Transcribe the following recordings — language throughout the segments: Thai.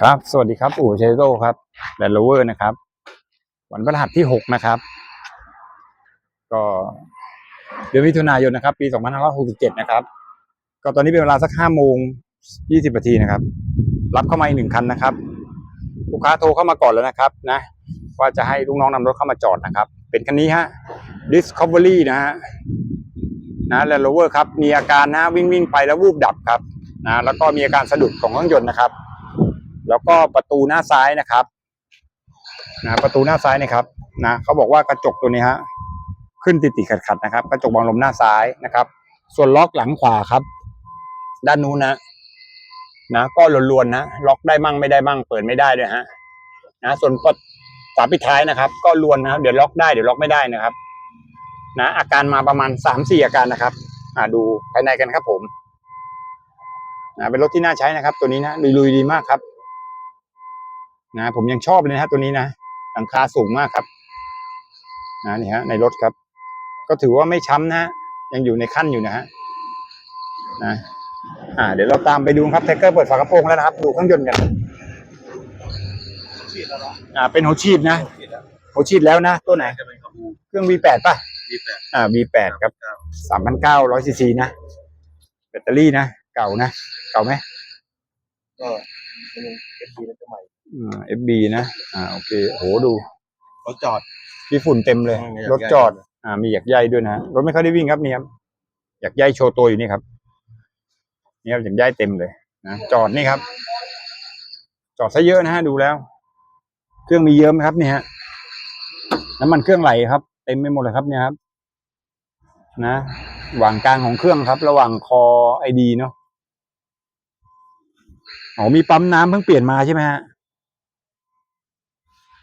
ครับสวัสดีครับอู่เชโร่ครับแลนด์โรเวอร์นะครับ วันพฤหัสที่หกนะครับ ก็เดือนมิถุนายนนะครับ ปีสองพันห้าร้อยหกสิบเจ็ดนะครับ ก็ตอนนี้เป็นเวลาสักห้าโมงยี่สิบนาทีนะครับ รับเข้ามาอีกหนึ่งคันนะครับ ลูกค้าโทรเข้ามาก่อนแล้วนะครับ นะ ว่าจะให้ลูกน้องนำรถเข้ามาจอดนะครับ เป็นคันนี้ฮะ Discovery นะฮะนะแลนด์โรเวอร์ครับ มีอาการนะวิ่งวิ่งไปแล้ววูบดับครับ นะแล้วก็มีอาการสะดุดของเครื่องยนต์นะครับ แล้วก็ประตูหน้าซ้ายนะครับนะประตูหน้าซ้ายนะครับนะเขาบอกว่ากระจกตัวนี้ฮะขึ้นติดติดขัดขัดนะครับ กระจกบังลมหน้าซ้ายนะครับ ส่วนล็อกหลังขวาครับ ด้านนู้นนะนะก็ลวนๆนะล็อกได้มั่งไม่ได้มั่งเปิดไม่ได้ด้วยฮะนะส่วนประฝาปิดท้ายนะครับ ก็ลวนนะครับ เดี๋ยวล็อกได้เดี๋ยวล็อกไม่ได้นะครับ นะอาการมาประมาณสามสี่อาการนะครับ อ่าดูภายในกันครับผม นะเป็นรถที่น่าใช้นะครับ ตัวนี้นะลุยๆดีมากครับ นะผมยังชอบเลยนะฮะตัวนี้นะหลังคาสูงมากครับนะนี่ฮะในรถครับ ก็ถือว่าไม่ช้ำนะฮะยังอยู่ในขั้นอยู่นะฮะนะอ่า เดี๋ยวเราตามไปดูครับแท็กเกอร์เปิดฝากระโปรงแล้วนะครับดูเครื่องยนต์กันฉีดแล้วเนาะอ่า เป็นหัวฉีดนะฉีดแล้วหัวฉีดแล้วนะตัวไหนจะเป็นขบูเครื่อง V8 ป่ะยี่แปดอ่า V8 ครับสามพันเก้าร้อยซีซีนะ แบตเตอรี่นะ เก่านะ เก่าไหมก็มันยังเก็บดีแล้วจะใหม่อืม FB นะ อ่าโอเคโหดูรถจอดพี่ฝุ่นเต็มเลยอืมมีหยักรถจอด อ่า มีหยักใยด้วยนะฮะรถไม่ค่อยได้วิ่งครับเนี่ยครับหยักใยโชว์ตัวอยู่นี่ครับนี่ครับหยักใยเต็มเลยนะจอดนี่ครับ จอดซะเยอะนะฮะดูแล้ว เครื่องมีเยิ้มไหมครับเนี่ยฮะน้ำมันเครื่องไหลครับ เต็มไปหมดเลยครับเนี่ยครับ นะหว่างกลางของเครื่องครับ ระหว่างคอไอดีเนาะ อ๋อมีปั๊มน้ำเพิ่งเปลี่ยนมาใช่ไหมฮะ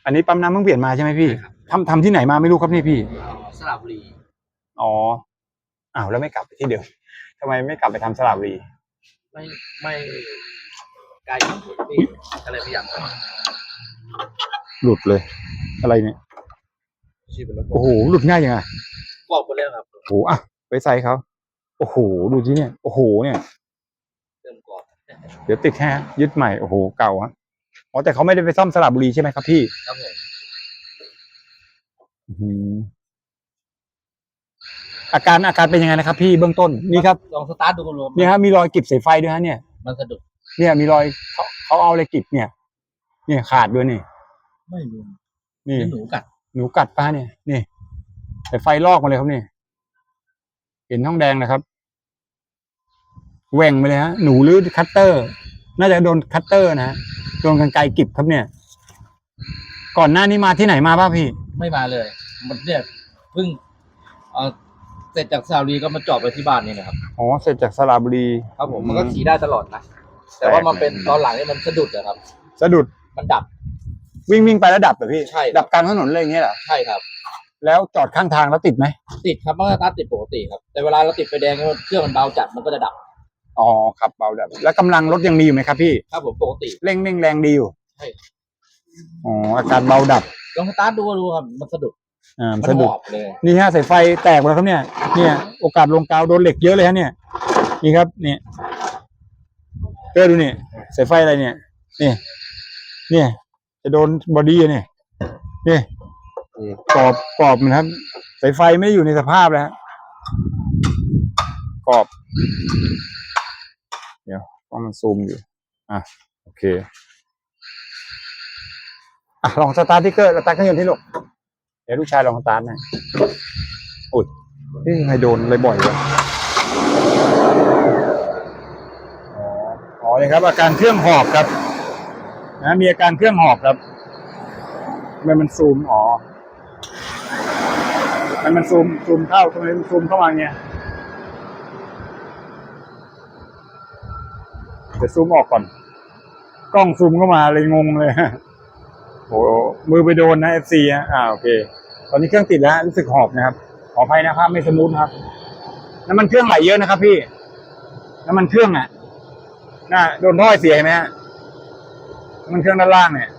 อันนี้ปั๊มน้ำเพิ่งเปลี่ยนมาใช่ไหมพี่ทำทำที่ไหนมาไม่รู้ครับนี่พี่สระบุรีอ๋ออ้าวแล้วไม่กลับไปที่เดิมทำไมไม่กลับไปทำสลับรีไม่ไม่ไกลนี่ก็เลยพยายามหลุดเลย อะไรเนี่ยฉีดเป็นรถโอ้โหหลุดง่ายยังไงกรอบไปเลยครับ โอ้โหอะไปใส่เขาโอ้โห ดูที่เนี่ย โอ้โห เนี่ยเติมกรอบ เดี๋ยวติดแค่ยึดใหม่โอ้โหเก่าฮะอ๋อแต่เขาไม่ได้ไปซ่อมสลับบุรีใช่ไหมครับพี่ครับผมอื้อหืออาการอาการเป็นยังไงนะครับ พี่เบื้องต้นนี่ครับลองสตาร์ทดูรวมเนี่ยครับมีรอยกริบสายไฟด้วยฮะเนี่ยมันสะดุดเนี่ยมีรอยเขาเขาเอาอะไรกริบเนี่ย เนี่ยขาดด้วยนี่ ไม่รู้นี่เป็นหนูกัด หนูกัดป้าเนี่ยนี่แต่ไฟลอกมาเลยครับนี่เห็นท้องแดงนะครับ แหว่งไปเลยฮะหนูหรือคัตเตอร์ น่าจะโดนคัตเตอร์นะฮะโดนกันไกรกิบครับเนี่ย ก่อนหน้านี้มาที่ไหนมาบ้างพี่ ไม่มาเลย มันเนี่ยเพิ่งเออเสร็จจากสระบุรีก็มาจอดไว้ที่บ้านนี่นะครับ อ๋อเสร็จจากสระบุรี ครับผมมันก็ขี่ได้ตลอดนะ แต่ว่ามันเป็นตอนหลังนี่มันสะดุดอะครับ สะดุดมันดับ วิ่งวิ่งไปแล้วดับเหรอพี่ใช่ครับ ดับกลางถนนอะไรอย่างเงี้ยเหรอใช่ครับ แล้วจอดข้างทางแล้วติดไหมติดครับมันก็สตาร์ทติดปกติครับ แต่เวลาเราติดไฟแดงเนี่ยเครื่องมันเบาจัดมันก็จะดับ อ๋อครับเบาดับแล้วกำลังรถยังมีอยู่ไหมครับพี่ครับผมปกติ เร่งเร่งแรงดีอยู่ใช่ อ๋ออาการเบาดับลองสตาร์ทดูก็รู้ครับมันสะดุดอ่ามันสะหดุดอบเลยนี่ฮะสายไฟแตกหมดแล้วครับเนี่ย เนี่ยโอกาสลงกาวโดนเหล็กเยอะเลยฮะเนี่ย นี่ครับเนี่ยเพื่อดูนี่สายไฟอะไรเนี่ย นี่ เนี่ย จะโดนบอดี้อะเนี่ยนี่กรอบกรอบมันครับสายไฟไม่ได้อยู่ในสภาพแล้วฮะกรอบเดี๋ยวว่ามัน ซูมอยู่ อะ โอเค อะ ลองสตาร์ทที่เกอร์สตาร์ทเครื่องยนต์ที่ลูก เดี๋ยวลูกชายลองสตาร์ทหน่อยอุ้ยนี่ไงโดนอะไรบ่อยวะอ๋ออ๋อเลยครับ อาการเครื่องหอบครับ นะ มีอาการเครื่องหอบครับทำไมมันซูม อ๋อทำไมมันซูม ซูมเข้าทำไมมันซูมเข้ามาเงี้ย ดี๋ยวซูมออกก่อน กล้องซูมเข้ามาเลยงงเลยโอ้โหมือไปโดนนะ FC ฮะอ่าโอเค ตอนนี้เครื่องติดแล้วรู้สึกหอบนะครับ ขออภัยนะครับไม่สมูทครับ น้ำมันเครื่องไหลเยอะนะครับ พี่ น้ำมันเครื่องอะน่าโดนท่อเสียไหมฮะน้ำมันเครื่องด้านล่างเนี่ย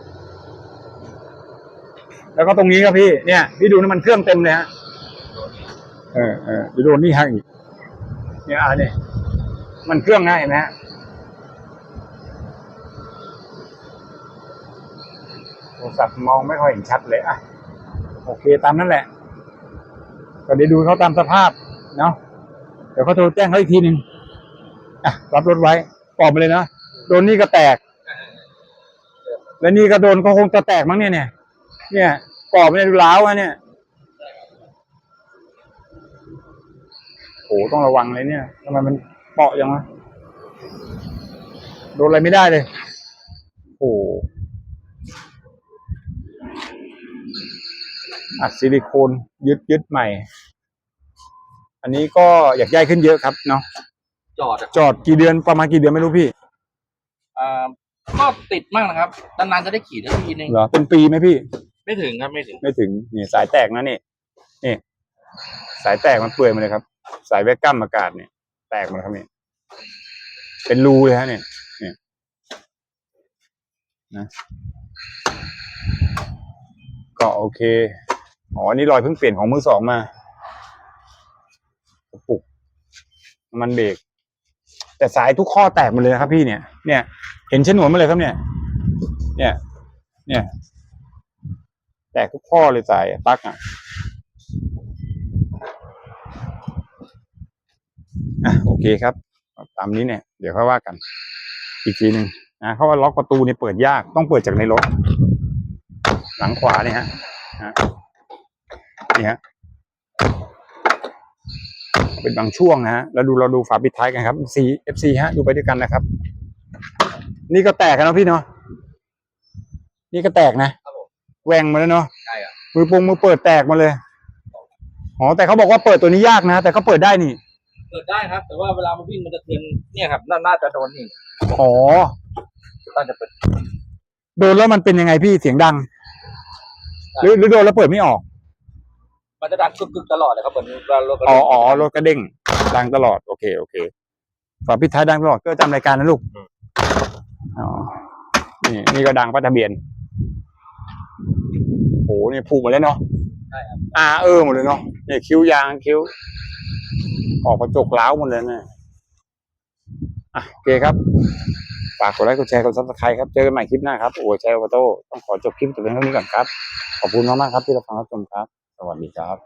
แล้วก็ตรงนี้ครับพี่ เนี่ย พี่ดูน้ำมันเครื่องเต็มเลยฮะเออเออเดี๋ยวโดนนี่หักอีกเนี่ยอ่าเนี่ยมันเครื่องนะเห็นไหมฮะ รศัพท์มองไม่ค่อยเห็นชัดเลยอะโอเคตามนั้นแหละก็เดี๋ยวดูเขาตามสภาพเนาะเดี๋ยวเขาโทรแจ้งเขาอีกทีหนึ่งอะรับรถไว้ปลอบไปเลยนะโดนนี่ก็แตก แล้วนี่ก็โดนก็คงจะแตกมั้งเนี่ยเนี่ยเนี่ยปลอบเนี่ยดูร้าวอะเนี่ยโหต้องระวังเลยเนี่ยทำไมมันเปาะยังวะโดนอะไรไม่ได้เลย โอ้ อัดซิลิโคนยึดยึดใหม่ อันนี้ก็อยากย้ายขึ้นเยอะครับเนาะจอดอะจอดกี่เดือนประมาณกี่เดือนไม่รู้พี่อ่าก็ติดมากนะครับนานๆจะได้ขี่ได้ทีนึงเหรอเป็นปีไหมพี่ ไม่ถึงครับไม่ถึงไม่ถึงนี่สายแตกนะนี่นี่สายแตกมันเปื่อยมาเลยครับ สายแวกกัมอากาศเนี่ย แตกหมาแล้วครับนี่เป็นรูเลยฮะเนี่ยเนี่ยนะก็โอเค อ๋อนี่รอยเพิ่งเปลี่ยนของมือสองมาปุกมันเบรกแต่สายทุกข้อแตกหมดเลยนะครับพี่เนี่ย เนี่ย เห็นฉนวนมาเลยครับเนี่ย เนี่ย เนี่ย แตกทุกข้อเลยสายปลั๊กอะอะโอเคครับ ตามนี้เนี่ย เดี๋ยวค่อยว่ากัน อีกทีหนึ่งนะเพราว่าล็อกประตูเนี่ยเปิดยากต้องเปิดจากในรถ หลังขวาเนี่ยฮะ ฮะนี่ฮะเป็นบางช่วงนะฮะแล้วดูเราดูฝาปิดท้ายกันครับ C FC ฮะ ดูไปด้วยกันนะครับ นี่ก็แตกกันแล้วพี่เนาะนี่ก็แตกนะแหวงมาแล้วเนาะใช่อะมือปงมือเปิดแตกมาเลยอ๋อแต่เขาบอกว่าเปิดตัวนี้ยากนะแต่เขาเปิดได้นี่เปิดได้ครับ แต่ว่าเวลามันวิ่งมันจะเทือนเนี่ยครับน่าน่าจะโดนนี่อ๋อน่าจะเป็นโดนแล้วมันเป็นยังไงพี่เสียงดัง หรือหรือโดนแล้วเปิดไม่ออก มันจะดังกึกๆตลอดเลยครับเหมือนเวลารถกระอ๋อเด็นอ๋อรถกระเด้งดังตลอด โอเค โอเคฝาปิดท้ายดังตลอดก็จำรายการนะลูกอ๋อนี่นี่ก็ดังป้าทะเบียนโหนี่ผูกหมดแล้วเนาะใช่ครับอ่าเออหมดเลยเนาะเนี่ยคิ้วยางคิ้ว ออกกระจกล้าวหมดเลยนะอะโอเคครับฝากกดไลค์กดแชร์กดซับสไครต์ครับ เจอกันใหม่คลิปหน้าครับ โอ้แชร์โอโต้ต้องขอจบคลิปแต่เพียงเท่านี้ก่อนครับ ขอบคุณมากๆครับที่รับฟังรับชมครับส วัสดีครับ